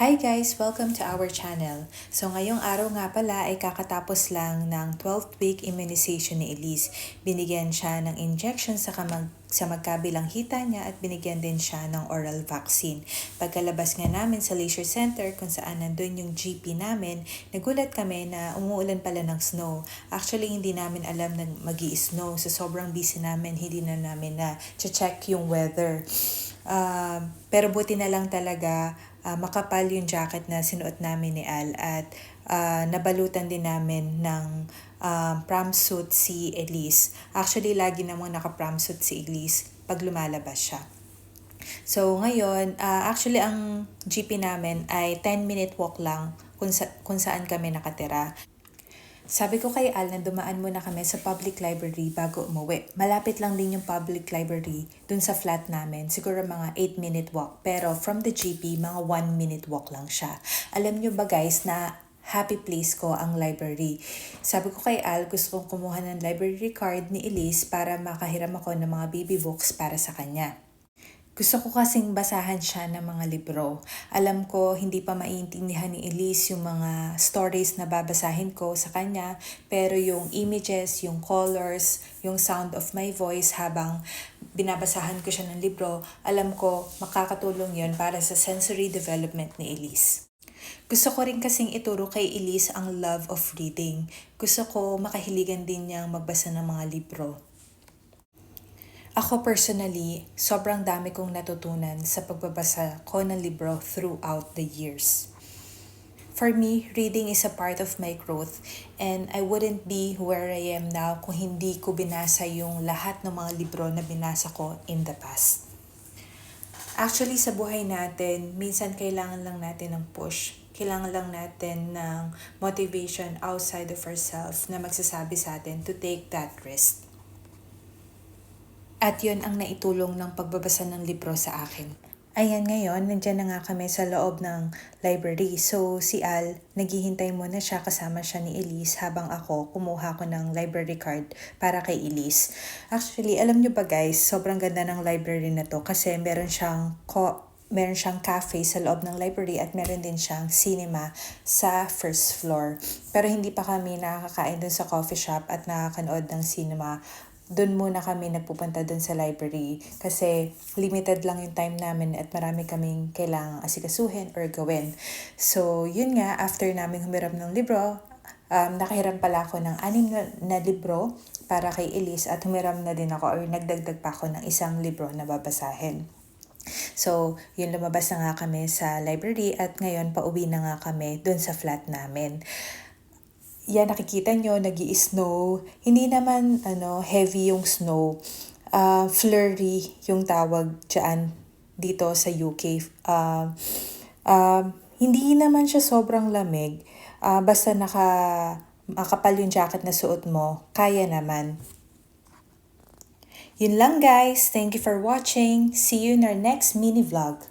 Hi guys! Welcome to our channel. So ngayong araw nga pala ay kakatapos lang ng 12th week immunization ni Elise. Binigyan siya ng injection sa, kamag sa magkabilang hita niya at binigyan din siya ng oral vaccine. Pagkalabas nga namin sa leisure center kung saan nandun yung GP namin, nagulat kami na umuulan pala ng snow. Actually, hindi namin alam na mag snow So sobrang busy namin, hindi na namin na check yung weather. Uh, pero buti na lang talaga uh, makapal yung jacket na sinuot namin ni Al at uh, nabalutan din namin ng um, prom suit si Elise. Actually, lagi namang naka-prom suit si Elise pag lumalabas siya. So, ngayon, uh, actually, ang GP namin ay 10-minute walk lang kung, sa, kung saan kami nakatira. Sabi ko kay Al na dumaan muna kami sa public library bago umuwi. Malapit lang din yung public library dun sa flat namin. Siguro mga 8 minute walk. Pero from the GP, mga 1 minute walk lang siya. Alam nyo ba guys na happy place ko ang library. Sabi ko kay Al, gusto kong kumuha ng library card ni Elise para makahiram ako ng mga baby books para sa kanya. Gusto ko kasing basahan siya ng mga libro. Alam ko hindi pa maiintindihan ni Elise yung mga stories na babasahin ko sa kanya, pero yung images, yung colors, yung sound of my voice habang binabasahan ko siya ng libro, alam ko makakatulong yon para sa sensory development ni Elise. Gusto ko rin kasing ituro kay Elise ang love of reading. Gusto ko makahiligan din niyang magbasa ng mga libro. Ako personally, sobrang dami kong natutunan sa pagbabasa ko ng libro throughout the years. For me, reading is a part of my growth and I wouldn't be where I am now kung hindi ko binasa yung lahat ng mga libro na binasa ko in the past. Actually, sa buhay natin, minsan kailangan lang natin ng push. Kailangan lang natin ng motivation outside of ourselves na magsasabi sa atin to take that risk. At yon ang naitulong ng pagbabasa ng libro sa akin. Ayan ngayon, nandyan na nga kami sa loob ng library. So si Al, naghihintay muna siya kasama siya ni Elise habang ako kumuha ko ng library card para kay Elise. Actually, alam nyo ba guys, sobrang ganda ng library na to kasi meron siyang ko meron siyang cafe sa loob ng library at meron din siyang cinema sa first floor. Pero hindi pa kami nakakain dun sa coffee shop at nakakanood ng cinema doon muna kami nagpupunta doon sa library kasi limited lang yung time namin at marami kaming kailangang asikasuhin or gawin. So, yun nga, after namin humiram ng libro, um, nakahiram pala ako ng anim na, na libro para kay Elise at humiram na din ako or nagdagdag pa ako ng isang libro na babasahin. So, yun lumabas na nga kami sa library at ngayon pauwi na nga kami doon sa flat namin yan nakikita nyo, nag snow Hindi naman ano, heavy yung snow. Uh, flurry yung tawag dyan dito sa UK. Uh, uh, hindi naman siya sobrang lamig. Uh, basta naka, makapal yung jacket na suot mo, kaya naman. Yun lang guys. Thank you for watching. See you in our next mini vlog.